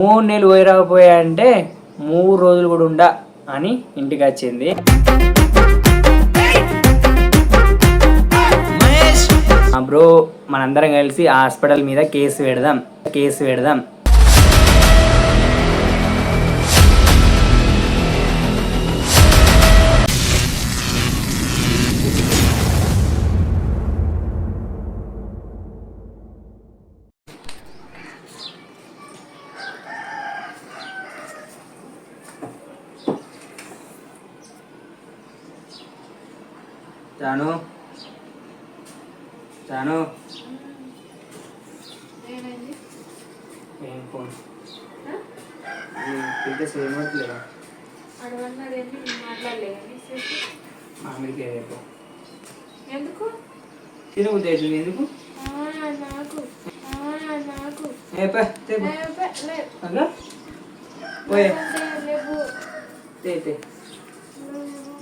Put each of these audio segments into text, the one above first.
మూడు నెలలు పోయి రాకపోయా అంటే మూడు రోజులు కూడా ఉండ అని ఇంటికి వచ్చింది. బ్రో మనందరం కలిసి ఆ హాస్పిటల్ మీద కేసు పెడదాం కేసు పెడదాం. జాను ఏమైంది? ఏం ఫోన్? ఆ? పెద్ద సేమట్లేదా అడవన్నాడు ఏంటి నేను మాట్లాడలేదు? మామిడికి రేపు ఎందుకు? తినబుద్ది అవుతుంది ఎందుకు? ఆ, నాకు. ఆ, నాకు. ఏ పే, తే పో. లే, పే, లే. అలా? పోయే లేదంటే లేవు. తే, తే. ఉన్న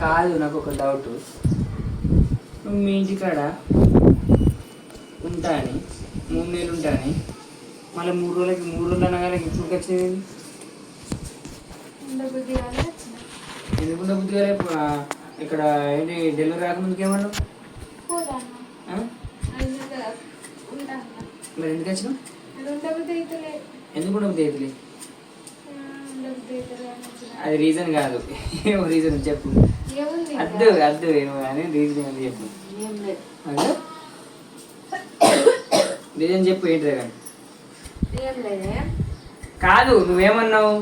కాదు నాకు ఒక డౌట్ నువ్వు మీ ఇంటికాడ ఉంటా అని మూడు నెలలు ఉంటా అని మళ్ళీ మూడు రోజులకి మూడు రోజులు అనగానే ఇప్పుడు వచ్చింది? ఎందుకుంటే బుద్ధిగా రేపు ఆ, ఇక్కడ ఏంటి డెలివరీ రాకముందుకు ఉంటాను మరి ఎందుకు వచ్చినావు? ఎందుకు బుద్ధి అవుతుంది ఆ, ఉండబుద్ధి అయితే అని వచ్చిన అది రీజన్ కాదు. ఏమో రీజన్ చెప్పు? అద్దు అద్దు ఏమో కానీ రీజన్ అది చెప్పు. రీజన్ చెప్పు ఏంటి కానీ? కాదు నువ్వేమన్నావు?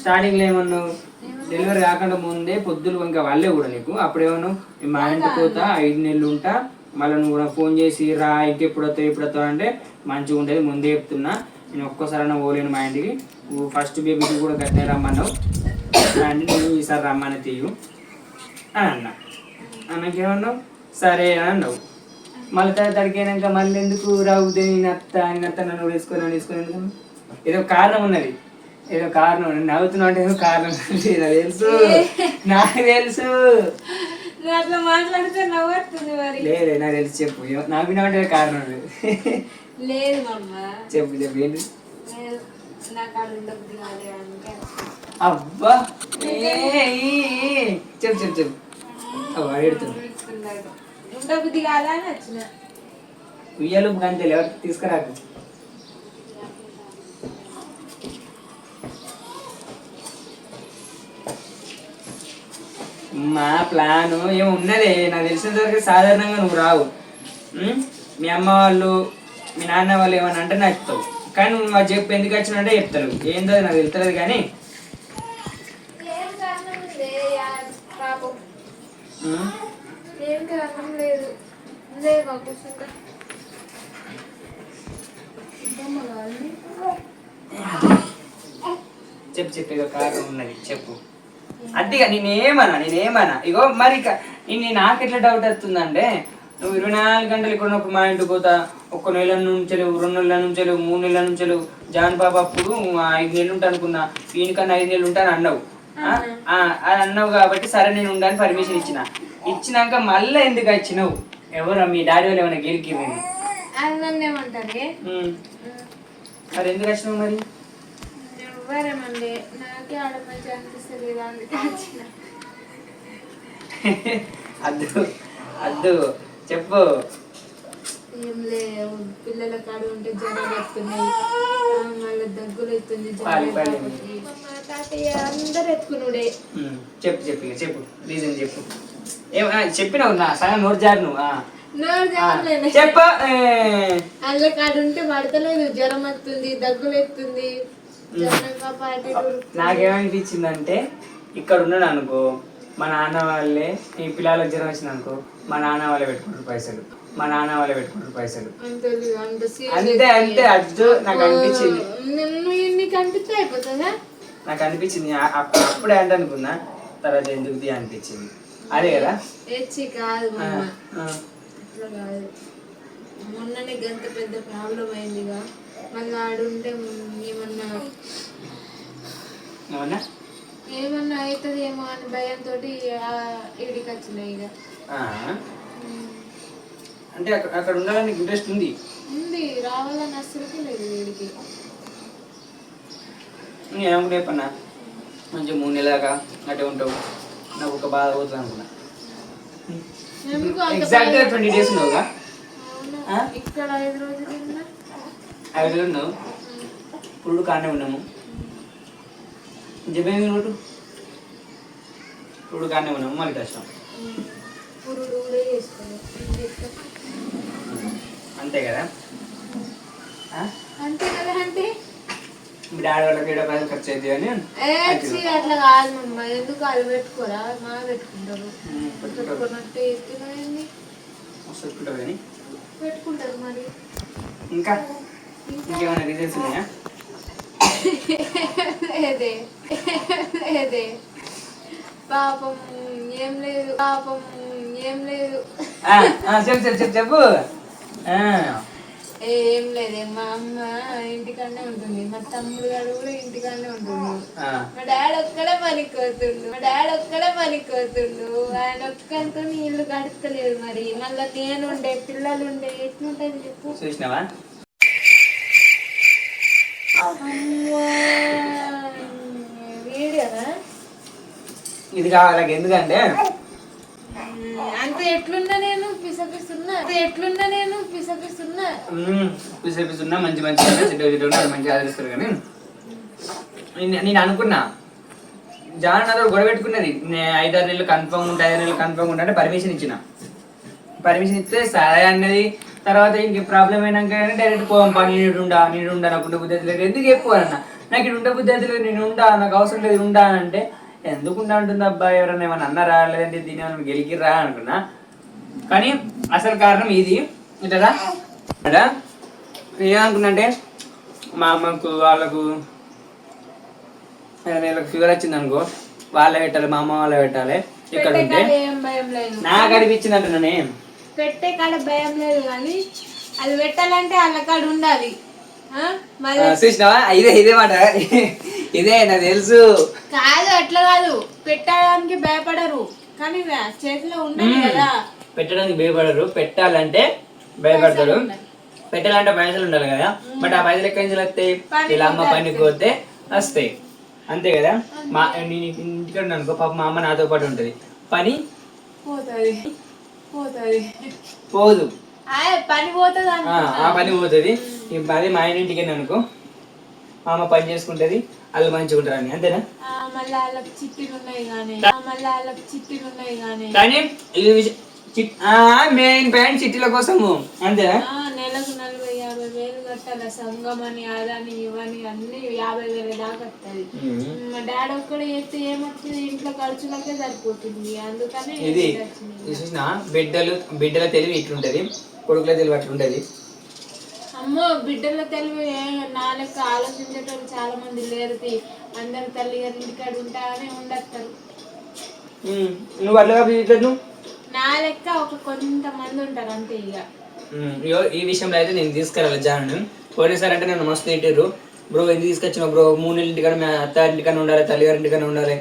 స్టార్టింగ్లో ఏమన్నావు? డెలివరీ కాకుండా ముందే పొద్దులు ఇంకా వాళ్ళే కూడా నీకు. అప్పుడు ఏమన్నావు "నేను మా ఇంటికి పోతా ఐదు నెలలు ఉంటా. మళ్ళీ నువ్వు నాకు ఫోన్ చేసి రా ఇంకెప్పుడు వస్తావు ఎప్పుడు వస్తావు? అంటే మంచిగా ఉంటుంది ముందే చెప్తున్నా. నేను ఒక్కసారైనా పోలేను మా ఇంటికి. నువ్వు ఫస్ట్ బేబీకి కూడా గట్టిన రమ్మన్నావు. అంటే నువ్వు ఈసారి రమ్మని తీయు అని అన్నా. అన్నకేమన్నావు సరే అని అన్నావు. మళ్ళీ అడిగినాక మళ్ళీ ఎందుకు రావుతే నేను అత్త నేను అత్త నన్ను వేసుకొని నన్ను వేసుకొని? ఏదో కారణం ఉన్నది. ఏదో కారణం ఉన్నది. నవ్వుతున్నావు అంటే ఏదో కారణం నాకు తెలుసు. నాకు తెలుసు. అట్లా మాట్లాడితే నవ్వుతుంది మరి. లేదు నాకు తెలుసు. చెప్పు. నాకు వినమంటే ఏదో కారణం లేదు చెప్పు చెప్పు. ఏంటి? అబ్బా. చెప్పు ఉయ్యాలు ఎవరు తీసుకురాకు. మా ప్లాను ఏమో ఉన్నదే. నాకు తెలిసినంత వరకు సాధారణంగా నువ్వు రావు? మీ అమ్మ వాళ్ళు మీ నాన్న వాళ్ళు ఏమన్నా అంటే నచ్చుతావు కానీ నువ్వు అది చెప్పు ఎందుకు వచ్చినంటే చెప్తారు. ఏందో నాకు తెలుస్తుంది కానీ. మా చెప్పు చెప్పు ఇక కారణం ఉన్నది. చెప్పు. అదిగా నేనేమన్నా నేనేమన్నా. ఇగో మరి ఇక నేను నాకు ఎట్లా డౌట్ వస్తుందంటే నువ్వు ఇరవై నాలుగు గంటలు ఇక్కడ ఉన్నప్పుడు మా ఇంటికి పోతా. ఒక్క నెల నుంచి రెండు నెలల నుంచి మూడు నెలల నుంచి జాన్ బాబు అప్పుడు ఐదు నెలలు ఉంటా అనుకున్నా. ఈయనకన్నా ఐదు నెలలు ఉంటాను అన్నావు. అది అన్నావు కాబట్టి సరే నేను ఉండడానికి పర్మిషన్ ఇచ్చిన. ఇచ్చినాక మళ్ళీ ఎందుకు వచ్చినావు? ఎవరు మీ డాడీ వాళ్ళు ఏమైనా గెలికి మరి ఎందుకు వచ్చినావు మరి? అద్దు అద్దు. చెప్పు. ఏం లేవు పిల్లల కాడ ఉంటే జ్వరం వస్తున్నాయి మళ్ళీ దగ్గులు అవుతుంది మా తాతయ్య అందరు ఎత్తుకునుడే. చెప్పు చెప్పు ఇక చెప్పు. రీజన్ చెప్పు. ఏం ఆ, చెప్పినావు నా సగం నోరు జారు నువ్వు ఆ. నోరు ఆ, జారలేదు. చెప్పు ఏ. అందులో కాడ ఉంటే పడతలేదు జ్వరం వస్తుంది దగ్గులు ఎత్తుంది పాటి నాకేమనిపించిందంటే ఇక్కడ ఉన్నాడు అనుకో మా నాన్న వాళ్ళే ఈ పిల్లలకు జ్వరం వచ్చింది అనుకో మా నాన్న వాళ్ళే పెట్టుకుంటారు పైసలు. మా నాన్న వాళ్ళే పెట్టుకుంటారు పైసలు. అంత అంత అజ్జు నాకు అనిపించింది. నీకు అనిపించింది అప్పుడే అంటే అనుకున్నా తర్వాత ఎందుకు అనిపించింది. అదే కదా? కాదు మొన్ననే గంత పెద్ద ప్రాబ్లం అయిందిగా? మళ్ళీ ఆడుంటే ఏమన్నా? ఏమన్నా అవుతుందేమో అని భయంతో ఇడికి వచ్చినాయి ఇక. అంటే అక్కడ అక్కడ ఉండాలని ఇంట్రెస్ట్ ఉంది? ఉంది రావాలని అస్సలుకి లేదు వీడికి. నేను చెప్పన్నా? మంచిగా మూడు నెలలాగా అటే ఉంటావు. నాకు ఒక బాధ పోతుంది అనుకున్నా. ఎందుకు అంత ఎగ్జాక్ట్గా ట్వంటీ డేస్ ఉన్నావుగా? ఇక్కడ ఐదు రోజులు ఐదు రోజులు ఉన్నావు? ఇప్పుడు కానే ఉన్నాము. చెప్పేది నోటు ఇప్పుడు కానే ఉన్నాము మళ్ళీ కష్టం? అంతే కదా? అంతే కదా అంటే? మీ డాడీ వాళ్ళకి ఏడో పైసలు ఖర్చు అవుతాయి అని అట్లా కాదు మమ్మ ఎందుకు అది పెట్టుకోరా? మా పెట్టుకుంటారు. పెట్టుకుంటారు. మరి. ఇంకా? ఇంకేమైనా రీజన్స్ ఉన్నాయా? లేదే లేదే పాపం ఏం లేదు పాపం ఏం లేదు. చెప్పు చెప్పు చెప్పు చెప్పు. ఏం లేదే మా అమ్మ ఇంటికాడనే ఉంటుంది. మా తమ్ముడు గారు కూడా ఇంటికాడనే ఉంటుంది. మా డాడీ ఒక్కడే పనికి పోతుండు మా డాడీ ఒక్కడే పనికి పోతుండు ఆయన ఒక్కరితో ఇల్లు గడతలేదు మరి. మళ్ళీ నేను ఉండే పిల్లలు ఉండే ఎట్లుంటది చెప్పు. చూసినావా? ఇది కావాలి ఎందుకంటే? అంత ఎట్లున్నా నేను పిసపిస్తున్నా. ఎట్లున్నా నేను పిసపిస్తున్నా. పిసి పిసి ఉన్నా మంచి మంచి చెడ్డ చెడ్డ ఉన్నా అది మంచిగా ఆదరిస్తారు కానీ. నేను- నేను అనుకున్నా. జాన్ నాతో గొడవ పెట్టుకున్నది. ఐదారు నెలలు కన్ఫర్మ్ ఉంటే ఐదారు నెలలు కన్ఫర్మ్ ఉంటే అంటే పర్మిషన్ ఇచ్చిన. పర్మిషన్ ఇస్తే సరే అన్నది. తర్వాత ఇంక ప్రాబ్లం అయినాక డైరెక్ట్ పోవం పా నేను ఉండా నేను ఉండా నాకు ఉండే బుద్ధి లేదు ఎందుకు చెప్పుకోవాలన్న నాకు ఇక్కడ ఉండే బుద్ధి లేదు నేను ఉండా నాకు అవసరం లేదు ఉండా అంటే ఎందుకు ఉండా? అంటుంది అబ్బా ఎవరైనా ఏమైనా అన్నారా? లేదంటే దీని ఏమైనా గెలికిర్రా అనుకున్నా. కానీ అసలు కారణం ఇది. ఇటరా అడా ఏమనుకున్నంటే మా అమ్మకు వాళ్ళకు వీళ్ళకి ఫీవర్ వచ్చింది అనుకో వాళ్ళే పెట్టాలి మా అమ్మ వాళ్ళే పెట్టాలి. ఇక్కడ ఉంటే నాకు అనిపించింది అంటున్నానే పెట్టే కాడ భయం లేదు కానీ అది పెట్టాలంటే వాళ్ళ కాడ ఉండాలి. చూసినావా? ఇదే ఇదే మాట. ఇదే నాకు తెలుసు. కాదు అట్లా కాదు. పెట్టడానికి భయపడరు. కానీ చేతిలో ఉండాలి కదా. పెట్టడానికి భయపడరు. పెట్టాలంటే భయపడతారు. పెట్టాలంటే పైసలు ఉండాలి కదా. బట్ ఆ పైసలు ఎక్కడి నుంచి వస్తాయి? ఇలా అమ్మ పనికి పోతే వస్తాయి. అంతే కదా? మా నేను ఉన్నాను అనుకో పాప మా అమ్మ నాతో పాటు ఉంటుంది. పని పోతుంది. పోదు. పని పోతుంది ఆ, ఆ పని పోతుంది. ఈ పని మా ఆయన ఇంటికి అనుకో. మా అమ్మ పని చేసుకుంటది. వాళ్ళు మంచిగా ఉంటారు అని అంతేనా? మళ్ళీ వాళ్ళకి చిట్టీలు ఉన్నాయి కానీ మళ్ళీ వాళ్ళకి చిట్టీలు ఉన్నాయి కానీ. కానీ మెయిన్ పాయింట్ చిట్టీల కోసము అంతేనా ఆ, నెలకు నలభై యాభై వేలు కట్టాలి సంఘం అని అదని ఇవని అన్ని యాభై వేల దాకా వస్తుంది మా డాడీ ఒక్కడే చేస్తే ఏమొచ్చింది? ఇంట్లో ఖర్చులకే సరిపోతుంది. అందుకని ఇది చూసినా? బిడ్డలు బిడ్డల తెలివి ఇట్లుంటది. కొడుకుల తెలివి అట్లుంటది. అమ్మో బిడ్డల తెలివి నా లెక్క ఆలోచించేటోళ్ళు చాలా మంది లేరు. అందరు తల్లి గారి ఇంటికాడ ఉంటానే ఉండస్తారు నువ్వు అట్లా ఇట్లా నా లెక్క ఒక కొంతమంది ఉంటారు అంతే ఇక ఈ విషయంలో అయితే నేను తీసుకురాలి జాను. పోలీసారు అంటే నన్ను మస్తు తిట్టారు బ్రో ఎందుకు తీసుకొచ్చిన బ్రో? మూడు నెలల ఇంటికాడ మీ అత్త ఇంటికన్నా ఉండాలి తల్లిగారి ఇంటికన్నా ఉండాలి.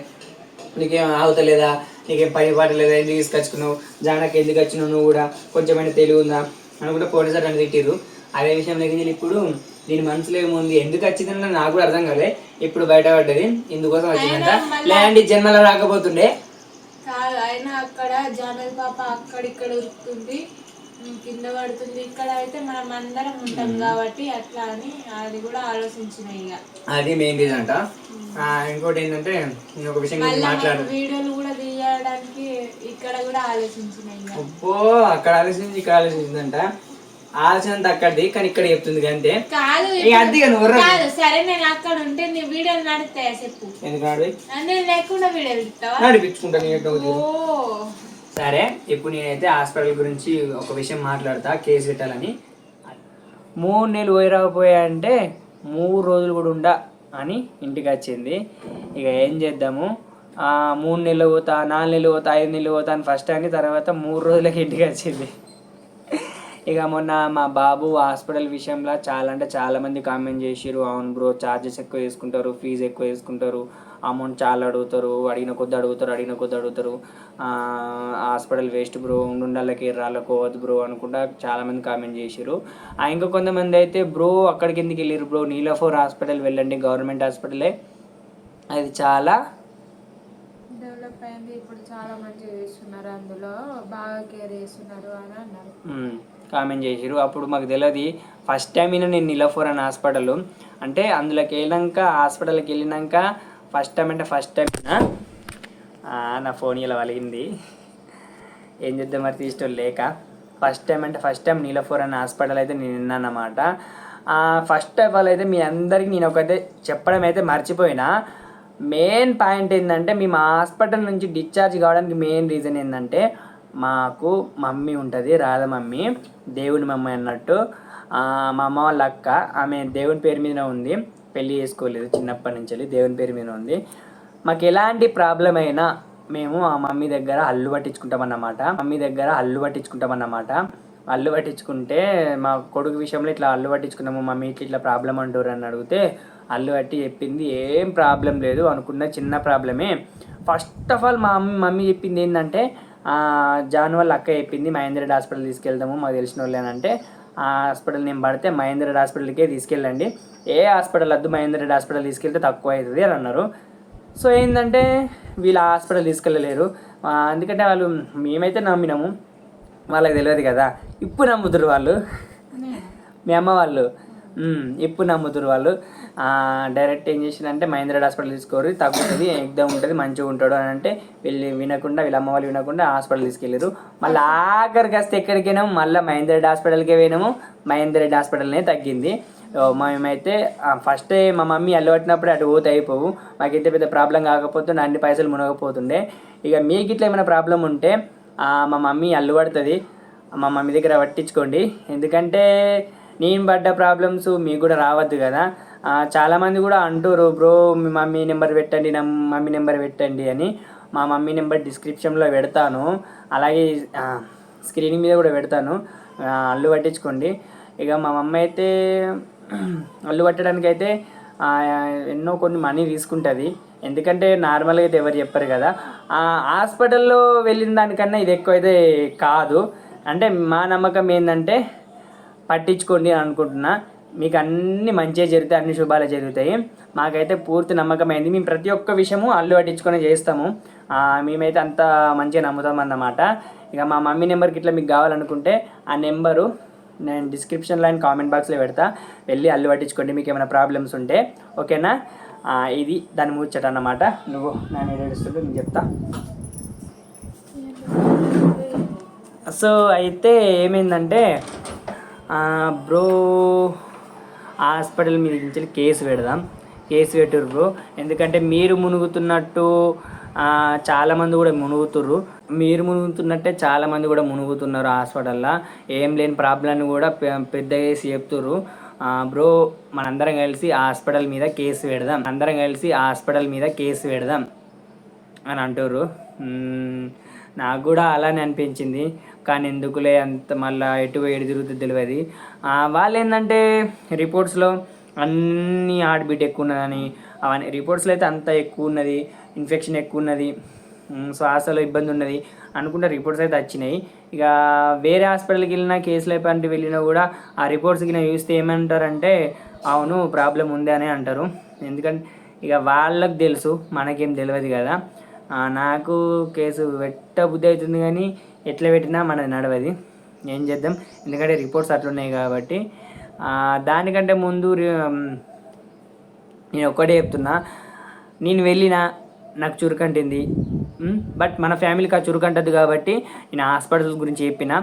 నీకేం ఆగుతలేదా? నీకేం పని పాట లేదా? ఎందుకు తీసుకొచ్చుకున్నావు జానకి ఎందుకు వచ్చినావు నువ్వు కూడా? కొంచెమైనా తెలివి ఉందా అనుకుంటే పోలీసారు నన్ను తిట్టిరు అదే విషయం దగ్గర ఇప్పుడు దీని మనసులో ఏముంది? ఎందుకు వచ్చిందని నాకు కూడా అర్థం కాలే. ఇప్పుడు బయటపడ్డది. ఇందుకోసం వచ్చిందంట. లేదంటే జన్మలో రాకపోతుండే. అయినా అక్కడ పాప అక్కడిక్కడ ఉరుకుతుంది. కింద పడుతుంది. ఇక్కడ అయితే మనం అందరం ఉంటాం కాబట్టి అట్లా అని అది కూడా ఆలోచించిన ఇక అది మెయిన్ రీజన్ అంట. ఇంకోటి ఏంటంటే నేను ఒక విషయం మాట్లాడు వీడియోలు కూడా తీయడానికి ఇక్కడ కూడా ఆలోచించిన అబ్బో అక్కడ ఆలోచించి ఇక్కడ ఆలోచించిందంట. ఆలోచన అక్కడిది కానీ ఇక్కడ చెప్తుంది అంతే కాదు వర్రకు. కాదు సరే నేను అక్కడ ఉంటే నీ వీడియోలు నడుస్తాయా చెప్పు. ఎందుకు నేను లేకుండా వీడియోలు నడిపించుకుంటా నీ ఎట్లా ఓ సరే ఇప్పుడు నేనైతే హాస్పిటల్ గురించి ఒక విషయం మాట్లాడతా కేసు పెట్టాలని. మూడు నెలలు పోయి రాకపోయా అంటే మూడు రోజులు కూడా ఉండ అని ఇంటికి వచ్చింది. ఇక ఏం చేద్దాము? మూడు నెలలు పోతా నాలుగు నెలలు పోతా ఐదు నెలలు పోతా అని ఫస్ట్ అని తర్వాత మూడు రోజులకి ఇంటికి వచ్చింది. ఇక మొన్న మా బాబు హాస్పిటల్ విషయంలో చాలా అంటే చాలామంది కామెంట్ చేసిరు అవును బ్రో ఛార్జెస్ ఎక్కువ వేసుకుంటారు ఫీజు ఎక్కువ వేసుకుంటారు అమౌంట్ చాలా అడుగుతారు అడిగిన కొద్ది అడుగుతారు అడిగిన కొద్ది అడుగుతారు. హాస్పిటల్ వేస్ట్ బ్రో ఉండాలకి రాళ్ళకు పోవద్దు బ్రో అనుకుంటా చాలా మంది కామెంట్ చేసిరు ఆ, ఇంకా కొంతమంది అయితే బ్రో అక్కడికి ఎందుకు వెళ్ళారు బ్రో? నీలఫోర్ హాస్పిటల్ వెళ్ళండి గవర్నమెంట్ హాస్పిటలే. అది చాలా డెవలప్ అయింది ఇప్పుడు చాలా మంచిగా చేస్తున్నారు అందులో బాగా కేర్ చేస్తున్నారు అని అన్నారు. కామెంట్ చేసిరు అప్పుడు మాకు తెలియదు ఫస్ట్ టైం నేను నిలఫోర్ అని హాస్పిటల్. అంటే అందులోకి వెళ్ళాక హాస్పిటల్కి వెళ్ళినాక ఫస్ట్ టైం అంటే ఫస్ట్ టైం నా. ఫోన్ ఇలా వలిగింది ఏం చేద్దాం మరి తీసుకో లేక. ఫస్ట్ టైం అంటే ఫస్ట్ టైం నీలఫోర్ అనే హాస్పిటల్ అయితే నేను విన్నానమాట ఫస్ట్ ఆఫ్ ఆల్ అయితే మీ అందరికీ నేను ఒకైతే చెప్పడం అయితే మర్చిపోయినా. మెయిన్ పాయింట్ ఏంటంటే మేము హాస్పిటల్ నుంచి డిశ్చార్జ్ కావడానికి మెయిన్ రీజన్ ఏంటంటే మాకు మమ్మీ ఉంటుంది రాధ మమ్మీ దేవుని మమ్మీ అన్నట్టు. మా అమ్మ వాళ్ళ అక్క ఆమె దేవుని పేరు మీద ఉంది. పెళ్ళి చేసుకోలేదు చిన్నప్పటి నుంచి వెళ్ళి దేవుని పేరు మీద ఉంది. మాకు ఎలాంటి ప్రాబ్లం అయినా మేము ఆ మమ్మీ దగ్గర అల్లు పట్టించుకుంటామన్నమాట. మమ్మీ దగ్గర అల్లు పట్టించుకుంటామన్నమాట. అల్లు పట్టించుకుంటే మా కొడుకు విషయంలో ఇట్లా అల్లు పట్టించుకున్నాము మమ్మీకి ఇట్లా ప్రాబ్లం అంటారు అని అడిగితే అల్లు పట్టి చెప్పింది ఏం ప్రాబ్లం లేదు అనుకున్న చిన్న ప్రాబ్లమే. ఫస్ట్ ఆఫ్ ఆల్ మా మమ్మీ మమ్మీ చెప్పింది ఏంటంటే జాన్ వాళ్ళ అక్క చెప్పింది మహేంద్ర హాస్పిటల్ తీసుకెళ్దాము మాకు తెలిసిన వాళ్ళు అంటే ఆ హాస్పిటల్ నేను పడితే మహేంద్ర రెడ్డి హాస్పిటల్కే తీసుకెళ్ళండి. ఏ హాస్పిటల్ వద్దు మహేంద్ర రెడ్డి హాస్పిటల్ తీసుకెళ్తే తక్కువ అవుతుంది అని అన్నారు. సో ఏంటంటే వీళ్ళు ఆ హాస్పిటల్ తీసుకెళ్ళలేరు. ఎందుకంటే వాళ్ళు మేమైతే నమ్మినాము. వాళ్ళకి తెలియదు కదా. ఇప్పుడు నమ్ముతురు వాళ్ళు. మీ అమ్మ వాళ్ళు. ఎప్పుడు ఇప్పుడు నమ్ముతురు వాళ్ళు డైరెక్ట్ ఏం చేసిందంటే మహేంద్ర హాస్పిటల్ తీసుకోరు తగ్గుతుంది ఎగ్దమ్ ఉంటుంది మంచిగా ఉంటాడు అని అంటే వీళ్ళు వినకుండా వీళ్ళ అమ్మ వాళ్ళు వినకుండా హాస్పిటల్ తీసుకెళ్ళారు మళ్ళీ ఆఖరికి వస్తే ఎక్కడికైనా? మళ్ళీ మహేంద్ర హాస్పిటల్కే పోయినాము. మహేంద్ర హాస్పిటల్నే తగ్గింది. మేమైతే ఫస్ట్ మా మమ్మీ అల్లబట్టినప్పుడు అటు పోతే అయిపోవు. మాకు ఇంత పెద్ద ప్రాబ్లం కాకపోతుండే అన్ని పైసలు మునగపోతుండే. ఇక మీకు ఇట్లా ఏమైనా ప్రాబ్లం ఉంటే మా మమ్మీ అల్లు పడుతుంది. మా మమ్మీ దగ్గర పట్టించుకోండి. ఎందుకంటే నేను పడ్డ ప్రాబ్లమ్స్ మీకు కూడా రావద్దు కదా. చాలామంది కూడా అంటారు బ్రో మీ మమ్మీ నెంబర్ పెట్టండి నా మమ్మీ నెంబర్ పెట్టండి అని. మా మమ్మీ నెంబర్ డిస్క్రిప్షన్లో పెడతాను. అలాగే స్క్రీనింగ్ స్క్రీన్ మీద కూడా పెడతాను. అల్లు పట్టించుకోండి. ఇక మా మమ్మీ అయితే అల్లు పట్టడానికి అయితే ఎన్నో కొన్ని మనీ తీసుకుంటుంది. ఎందుకంటే నార్మల్గా అయితే ఎవరు చెప్పరు కదా. హాస్పిటల్లో వెళ్ళిన దానికన్నా ఇది ఎక్కువ అయితే కాదు. అంటే మా నమ్మకం ఏంటంటే పట్టించుకోండి అని అనుకుంటున్నా. మీకు అన్ని మంచిగా జరుగుతాయి అన్ని శుభాలు జరుగుతాయి. మాకైతే పూర్తి నమ్మకమైంది. మేము ప్రతి ఒక్క విషయము అల్లు పట్టించుకొని చేస్తాము. మేమైతే అంత మంచిగా నమ్ముతాం అన్నమాట ఇక మా మమ్మీ నెంబర్కి ఇట్లా మీకు కావాలనుకుంటే ఆ నెంబరు నేను డిస్క్రిప్షన్లో అండ్ కామెంట్ బాక్స్లో పెడతా. వెళ్ళి అల్లు పట్టించుకోండి మీకు ఏమైనా ప్రాబ్లమ్స్ ఉంటే. ఓకేనా? ఇది దాని ముచ్చట అన్నమాట. నువ్వు నేను ఏడుస్తుంటే నేను చెప్తా. సో అయితే ఏమైందంటే బ్రో హాస్పిటల్ మీద నుంచి కేసు పెడదాం. కేసు పెట్టుర్రు బ్రో. ఎందుకంటే మీరు మునుగుతున్నట్టు చాలామంది కూడా మునుగుతుర్రు. మీరు మునుగుతున్నట్టే చాలామంది కూడా మునుగుతున్నారు హాస్పిటల్లో. ఏం లేని ప్రాబ్లమ్ని కూడా పెద్దగా వేసి చెప్తుర్రు. బ్రో మనందరం కలిసి హాస్పిటల్ మీద కేసు పెడదాం. అందరం కలిసి హాస్పిటల్ మీద కేసు పెడదాం అని అంటారు నాకు కూడా అలానే అనిపించింది. కానీ ఎందుకులే అంత మళ్ళీ ఎటు ఏడు తిరుగుతుంది తెలియదు. వాళ్ళు ఏంటంటే రిపోర్ట్స్లో అన్ని హార్ట్ బీట్ ఎక్కువ ఉన్నదని అవన్నీ రిపోర్ట్స్లో అయితే అంత ఎక్కువ ఉన్నది ఇన్ఫెక్షన్ ఎక్కువ ఉన్నది శ్వాసలో ఇబ్బంది ఉన్నది అనుకుంటే రిపోర్ట్స్ అయితే వచ్చినాయి. ఇక వేరే హాస్పిటల్కి వెళ్ళినా కేసులు అయిపోయి వెళ్ళినా కూడా ఆ రిపోర్ట్స్ కింద చూస్తే ఏమంటారంటే అవును ప్రాబ్లం ఉంది అని అంటారు. ఎందుకంటే ఇక వాళ్ళకి తెలుసు మనకేం తెలియదు కదా. నాకు కేసు పెట్ట బుద్ధి అవుతుంది కానీ ఎట్లా పెట్టినా మనది నడవది. ఏం చేద్దాం? ఎందుకంటే రిపోర్ట్స్ అట్లున్నాయి కాబట్టి. దానికంటే ముందు నేను ఒక్కటే చెప్తున్నా. నేను వెళ్ళిన నాకు చురుకంటింది. బట్ మన ఫ్యామిలీకి ఆ చురుకంటది కాబట్టి నేను హాస్పిటల్స్ గురించి చెప్పిన.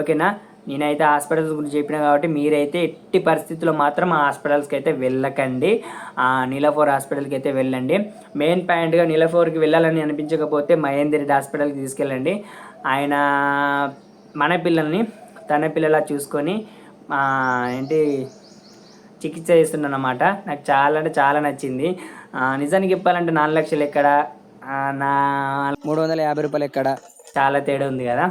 ఓకేనా? నేనైతే హాస్పిటల్స్ గురించి చెప్పిన కాబట్టి మీరైతే ఎట్టి పరిస్థితుల్లో మాత్రం ఆ హాస్పిటల్స్కి అయితే వెళ్ళకండి. ఆ నీలఫోర్ హాస్పిటల్కి అయితే వెళ్ళండి. మెయిన్ పాయింట్గా నీలఫోర్కి వెళ్ళాలని అనిపించకపోతే మహేందర్ రెడ్డి హాస్పిటల్కి తీసుకెళ్ళండి. ఆయన మన పిల్లల్ని తన పిల్లలా చూసుకొని ఏంటి చికిత్స చేస్తుందన్నమాట. నాకు చాలా అంటే చాలా నచ్చింది. నిజానికి చెప్పాలంటే నాలుగు లక్షలు ఎక్కడ? నా మూడు వందల యాభై రూపాయలు ఎక్కడ? చాలా తేడా ఉంది కదా.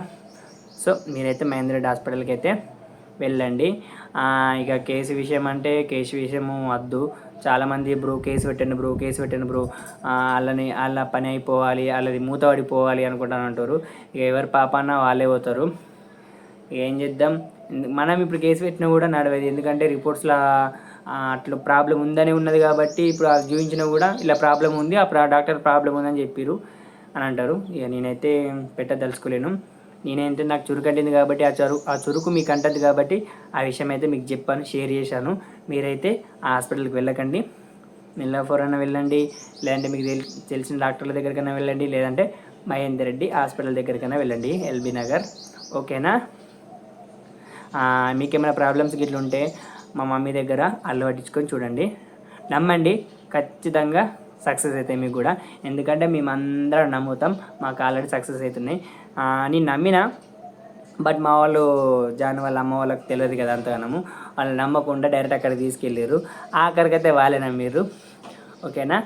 సో మీరైతే మహేంద్ర రెడ్డి హాస్పిటల్కి అయితే వెళ్ళండి ఇక కేసు విషయం అంటే కేసు విషయము వద్దు. చాలామంది బ్రో కేసు పెట్టండి బ్రో కేసు పెట్టండి బ్రో. వాళ్ళని వాళ్ళ పని అయిపోవాలి వాళ్ళది మూత పడిపోవాలి అనుకుంటాను అంటారు. ఇక ఎవరి పాపాన వాళ్ళే పోతారు. ఏం చేద్దాం? మనం ఇప్పుడు కేసు పెట్టినా కూడా నడవదు. ఎందుకంటే రిపోర్ట్స్లో అట్లా ప్రాబ్లం ఉందని ఉన్నది కాబట్టి ఇప్పుడు అది చూపించినా కూడా ఇలా ప్రాబ్లం ఉంది ఆ డాక్టర్ ప్రాబ్లం ఉందని చెప్పారు అని అంటారు. ఇక నేనైతే పెట్టదలుచుకోలేను. నేనైతే నాకు చురుకు అంటింది కాబట్టి ఆ చరు ఆ చురుకు మీకు అంటది కాబట్టి ఆ విషయం అయితే మీకు చెప్పాను షేర్ చేశాను. మీరైతే ఆ హాస్పిటల్కి వెళ్ళకండి. నిల్లాఫోర్ అన్న వెళ్ళండి లేదంటే మీకు తెలిసిన డాక్టర్ల దగ్గరికైనా వెళ్ళండి లేదంటే మహేందర్ రెడ్డి హాస్పిటల్ దగ్గరికైనా వెళ్ళండి ఎల్బీ నగర్. ఓకేనా? మీకేమైనా ప్రాబ్లమ్స్ గిట్ల ఉంటే మా మమ్మీ దగ్గర అల్లు పట్టించుకొని చూడండి. నమ్మండి ఖచ్చితంగా సక్సెస్ అవుతాయి మీకు కూడా. ఎందుకంటే మేమందరం నమ్ముతాం మాకు ఆల్రెడీ సక్సెస్ అవుతున్నాయి. నేను నమ్మిన బట్ మా వాళ్ళు జాన్ వాళ్ళ అమ్మ వాళ్ళకి తెలియదు కదా అంతగానము. వాళ్ళు నమ్మకుండా డైరెక్ట్ అక్కడ తీసుకెళ్ళారు ఆఖరికైతే వాళ్ళే నమ్మిర్రు. ఓకేనా?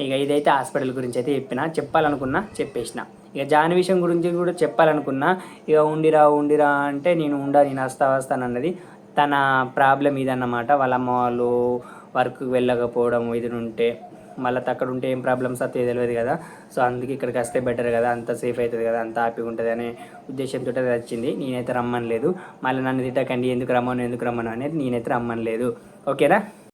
ఇక ఇదైతే హాస్పిటల్ గురించి అయితే చెప్పిన చెప్పాలనుకున్నా చెప్పేసిన. ఇక జాన్ విషయం గురించి కూడా చెప్పాలనుకున్నా ఇక ఉండిరా ఉండిరా అంటే నేను ఉండా నేను వస్తా వస్తాను అన్నది తన ప్రాబ్లం ఇదన్నమాట. వాళ్ళ అమ్మ వాళ్ళు వర్క్కి వెళ్ళకపోవడం ఇది ఉంటే మళ్ళీ అక్కడ ఉంటే ఏం ప్రాబ్లమ్స్ అయితే తెలియదు కదా. సో అందుకే ఇక్కడికి వస్తే బెటర్ కదా. అంత సేఫ్ అవుతుంది కదా. అంత హ్యాపీగా ఉంటుంది అనే ఉద్దేశంతో అది వచ్చింది. నేనైతే రమ్మని లేదు మళ్ళీ నన్ను తిట్టకండి. ఎందుకు రమ్మను? ఎందుకు రమ్మను? అనేది నేనైతే రమ్మని లేదు ఓకేనా?